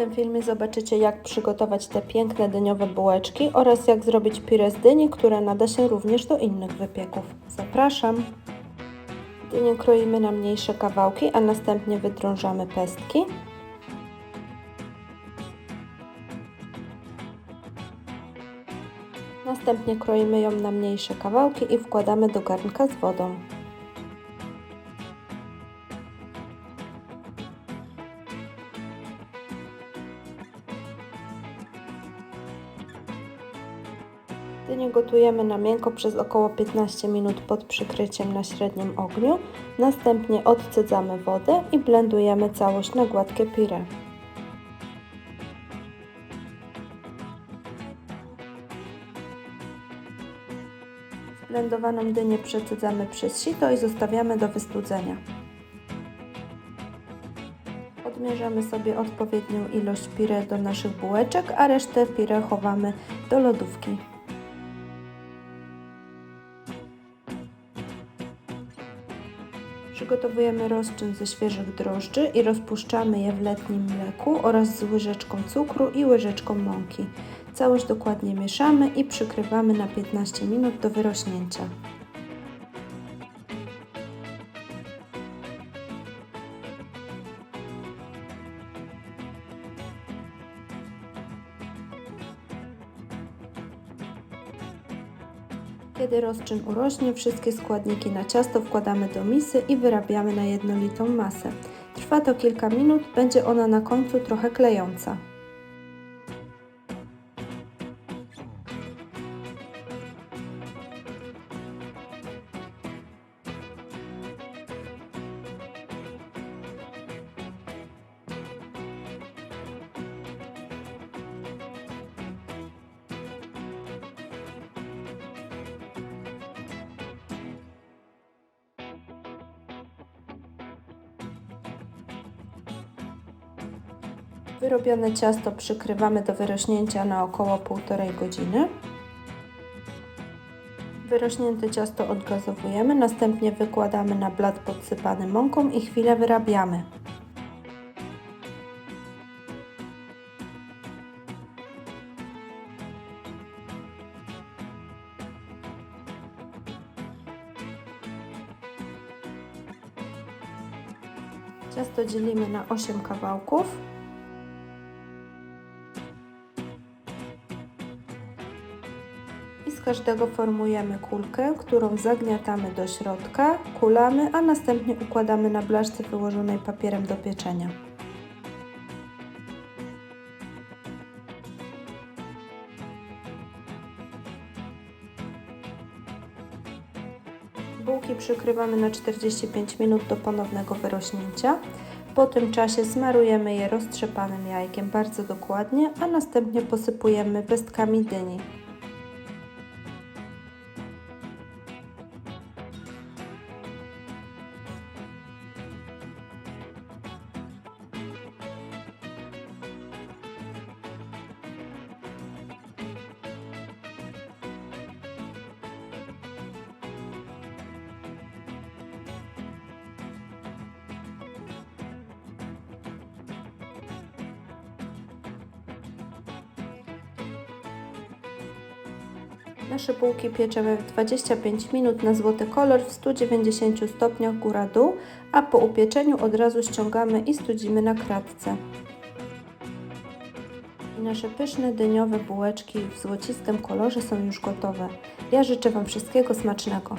tym filmie zobaczycie jak przygotować te piękne dyniowe bułeczki oraz jak zrobić pire z dyni, które nada się również do innych wypieków. Zapraszam! Dynię kroimy na mniejsze kawałki, a następnie wydrążamy pestki. Następnie kroimy ją na mniejsze kawałki i wkładamy do garnka z wodą. Dynię gotujemy na miękko przez około 15 minut pod przykryciem na średnim ogniu. Następnie odcedzamy wodę i blendujemy całość na gładkie pire. Blendowaną dynię przecedzamy przez sito i zostawiamy do wystudzenia. Odmierzamy sobie odpowiednią ilość pire do naszych bułeczek, a resztę pire chowamy do lodówki. Przygotowujemy rozczyn ze świeżych drożdży i rozpuszczamy je w letnim mleku oraz z łyżeczką cukru i łyżeczką mąki. Całość dokładnie mieszamy i przykrywamy na 15 minut do wyrośnięcia. Kiedy rozczyn urośnie, wszystkie składniki na ciasto wkładamy do misy i wyrabiamy na jednolitą masę. Trwa to kilka minut, będzie ona na końcu trochę klejąca. Wyrobione ciasto przykrywamy do wyrośnięcia na około 1,5 godziny. Wyrośnięte ciasto odgazowujemy, następnie wykładamy na blat podsypany mąką i chwilę wyrabiamy. Ciasto dzielimy na 8 kawałków. I z każdego formujemy kulkę, którą zagniatamy do środka, kulamy, a następnie układamy na blaszce wyłożonej papierem do pieczenia. Bułki przykrywamy na 45 minut do ponownego wyrośnięcia. Po tym czasie smarujemy je roztrzepanym jajkiem bardzo dokładnie, a następnie posypujemy pestkami dyni. Nasze bułki pieczemy w 25 minut na złoty kolor w 190 stopniach góra-dół, a po upieczeniu od razu ściągamy i studzimy na kratce. Nasze pyszne dyniowe bułeczki w złocistym kolorze są już gotowe. Ja życzę Wam wszystkiego smacznego.